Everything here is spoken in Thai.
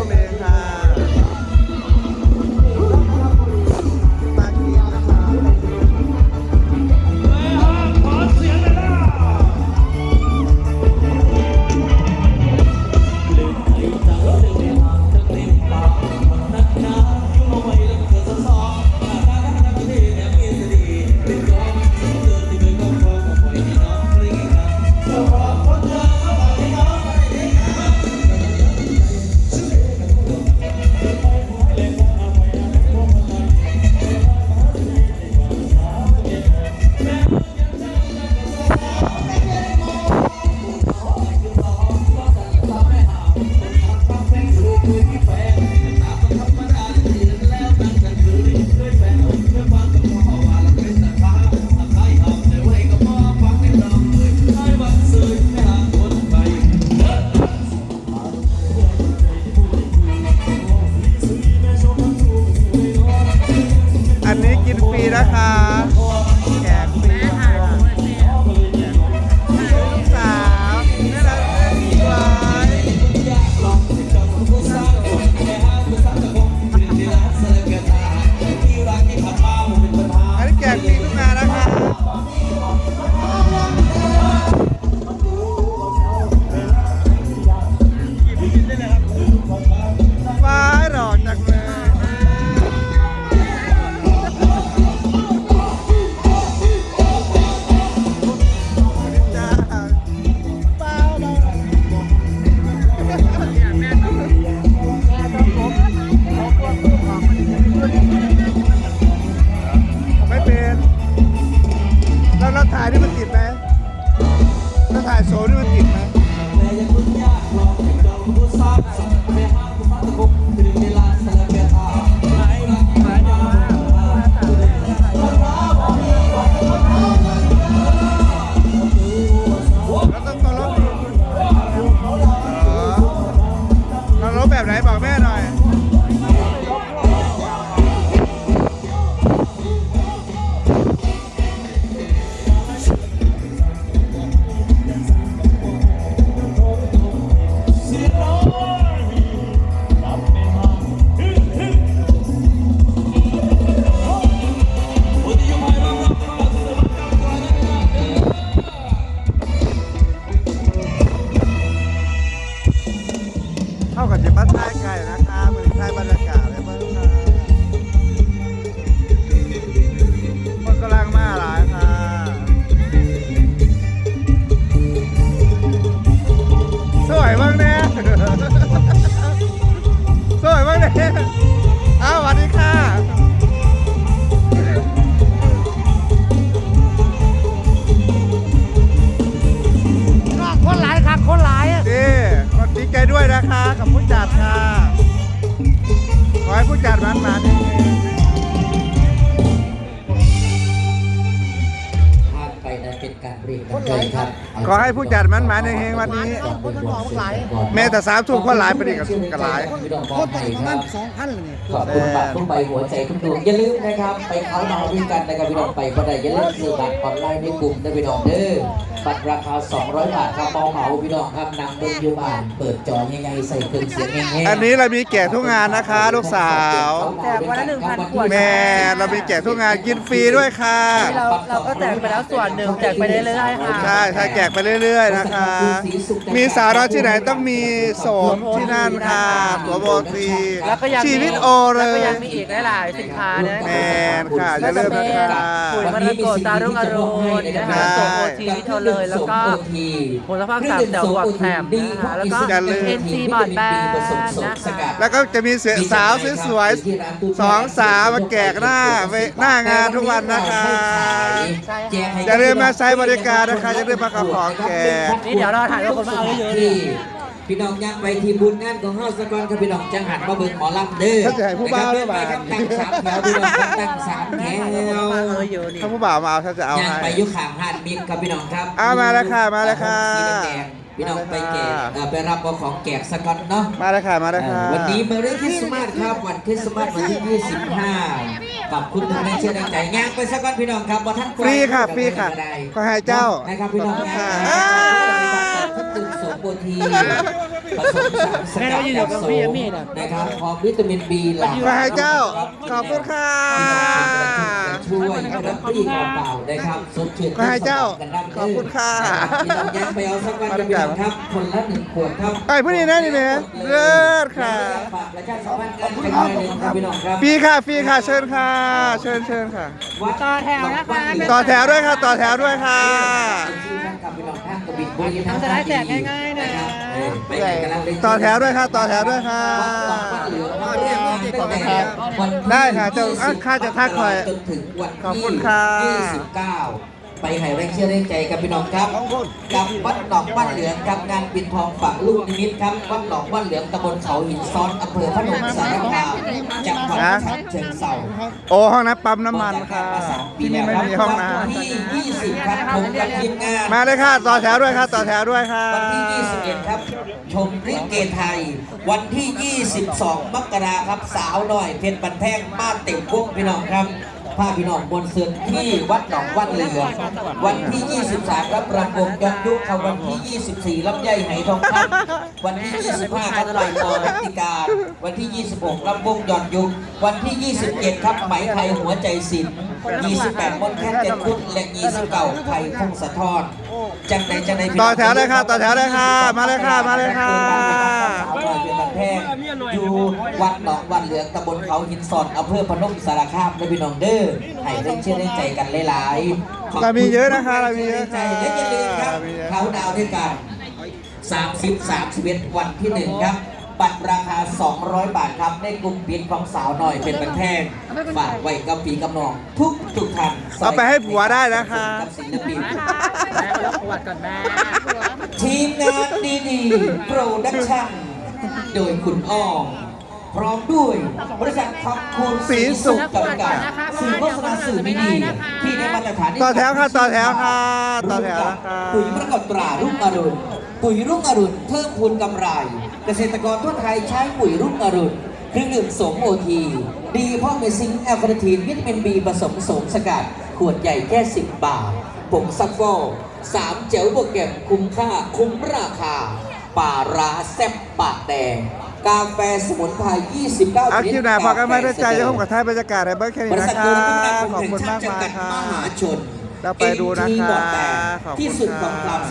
woman in. เป็นการเรียนกันเลยครับขอให้ผู้จัดมันมาในเฮงวันนี้ คนทั้งหมดหลายแม้แต่สามทุ่มก็หลายไปดีกับกับหลายคนต่างประมาณสองพันเลยเนี่ยขอบคุณบัตรทุกใบหัวใจทุกดวงอย่าลืมนะครับ ไปเขาดาวน์ด้วยกันนะครับพี่น้องไปก็ได้อย่าลืมซื้อบัตรออนไลน์ในกลุ่มได้พี่น้องเด้อบัตรราคา 200 บาทครับเมาเหมาพี่น้องครับนำเบิ้งอยู่บ้านเปิดจอยังไงใส่เครื่องเสียงแง่ๆอันนี้เรามีแจกทุกงานนะคะ ลูกสาวแจกวันละ1,000ขวดแม่เรามีแจกทุกงานกินฟรีด้วยค่ะ เราเราก็แจกไปแล้วส่วนหนึ่งแจกไปเรื่อยๆค่ะใช่ใช่แจกไปเรื่อย ๆ นะคะ มีสาวน้อยที่ไหนต้องมีโสมที่นั่นค่ะตัวโบทีแล้วก็ยังมีชีวิตโอเลแล้วก็ยยังมีอีกหลายๆสินค้านะแมนค่ะอย่าลืมนะคะ ปุ๋ยมะละกอตารุ่งอรุณนะคะส่งโอทีที่เธอเลยแล้วก็ผลภาพสามเดี๋ยวบวกแถมนะคะแล้วก็อย่าลืม เอ็นซีบอร์ดแบนด์นะคะแล้วก็จะมีเสือสาวสวยๆสองสาวมาแกกหน้าเวหน้างานทุกวันนะคะอย่าลืมมาใช้บริการนะคะอย่าลืมมาขับของแกกนี่เดี๋ยวเราถ่ายรูปคนมาเอาเยอะๆเลยพี่น้องยังไปทีมบุญงานของเฮาสกอนครับพี่น้องจังหันมาเบิ่งหมอลำเด้อเขาจะให้ผู้บ่าวหรือเปล่าครับตั้งสามแถวพี่น้องครับตั้งสามแถวมาเอาเยอะๆนี่ถ้าผู้บ่าวมาเอาฉันจะเอาย่างให้ ไปอยุคางหาดมิตรครับพี่น้องครับเอามาแล้วค่ะมาแล้วค่ะสีแดงๆพี่น้องไปแจกเอ่อไปรับเอาของแจกสกอนเนาะ มาเลยค่ะมาเลยค่ะ วันนี้มาเรื่องคริสต์มาสครับวันคริสต์มาสวันที่ 25 ขอบคุณทุกท่านเชื่อดังใจงานไปสักวันพี่น้องครับบ่ท่านฟรีค่ะฟรีค่ะขอให้เจ้านะครับพี่น้องค่ะ ท่านตื่นสมบูรณ์ทีผสมสารสแม่กัเรากับพี่เอมี่น่ะครับพร้อมวิตามินบีหลากขอให้เจ้า ขอบคุณค่ะช่วยนะครับพี่กระเป๋านะครับสดชื่นให้เจ้า ขอบคุณค่ะพี่น้องยังไปเอาสักวันกันครับ คนละหนึ่งขวดครับไอ้ผู้นี้นะนี่แม่เลิศค่ะเป็นรายหนึ่งครับพี่น้องครับฟรีค่ะฟรีค่ะเชิญค่ะ เชิญเชิญค่ะต่อแถวนะคะต่อแถวด้วยค่ะ ต่อแถวด้วยค่ะมันจะได้แจกง่าย นะต่อแถวด้วยค่ะต่อแถวด้วยค่ะได้ค่ะเจ้าอะข้าจะทักหน่อยจนถึงวันขอบที่คุณค่ะ29 ไปให้แรงเชื่อแรงใจกับพี่น้องครับกับวัดหนองบ้านเหลืองกับงานปิดทองฝักลูกนิมิตครับวัดหนองบ้านเหลืองตำบลเขาหินซ้อนอำเภอพนมสารคามจังหวัดฉะเชิงเทราโอ้ห้องน้ำปั๊มน้ำมันค่ะที่นี่ไม่มีห้องน้วันที่20ครับผมกับทีมงานำมาเลยค่ะต่อแถวด้วยค่ะต่อแถวด้วยค่ะวันที่21ครับชมริเกไทย วันที่ 22 มกราครับสาวหน่อยเพชรบันแพงมาเต็มวงพี่น้องครับ พาพี่น้องบนเสือนที่วัดหนองวัดเหลือ วันที่ 23 ครับประกงยอนยุคครับวันที่ 24ลำไยไหทองคำวันที่ 25ครับลอยตอรัติการวันที่ 26ลำวงยอนยุควันที่ 27 ครับไหมไทยหัวใจศิลป์ 28มนต์แค่เจ็ดพุทธและ29ไทยพงศธรจังใดจังใดพี่น้งต่อแถวเลยค่ะต่อแถวเลยค่ะ มาเลยค่ะ มาเลยค่ะสาวน้อยเป็นบันแพงอยู่วัดหนองวันเหลืองตำบลเขาหินสอดอำเภอพนมสารคามและพี่น้องเด้อให้ได้เชื่อได้ใจกันหลายๆขบณเรามีเยอะนะคะเรามีเยอะใจค่ะและอย่าลืมครับเรามีเยอะเขาดาวน์ด้วยกัน30 31วันที่หนึ่งครับ บัตรราคา 200 บาทครับในกลุ่มปิดของสาวหน่อยเป็นบันแพงฝากไว้กับปีกับน้อง ทุกทุกท่านเอาไปให้ผัวได้นะคะ กับศิลปินแม่ก็รับประวัติก่อนแม่ทีมงานดีๆโปรดักชั่นโดยคุณอ้อมพร้อมด้วยบริษัทขอบคุณสีสุขจำกัดสื่อโฆษณาสื่อไม่ดีที่ได้มาตรฐานต่อแถวค่ะต่อแถวค่ะต่อแถวนะคะปุ๋ยประกอบตรารุ่งอรุณปุ๋ยรุ่งอรุณเพิ่มพูนกำไร เกษตรกรทั่วไทยใช้ปุ๋ยรุ่งอรุณเครื่องดื่มสมโอที ดีเพราะมีซิงค์แอลคาเนทีนวิตามินบีผสมโสมสกัด ขวดใหญ่แค่ 10 บาทผงซักฟอกสามเจ๋วบวกแก็บคุ้มค่าคุ้มราคาป่าร้าแซ่บปากแดงกาแฟสมุนไพร 29เอาคลิปหน้าพอกันไม่ได้ใจจะพบกับท้ายบรรยากาศในเบิร์ดแค่นี้บรินะษัทคะโยนพินาคขอบถึงคุณชามากติจำมายกัดค่ะมหาชนเราไปดูนะคะ NT บอร์ดแบนขอบคุณที่สุดของค่ะความส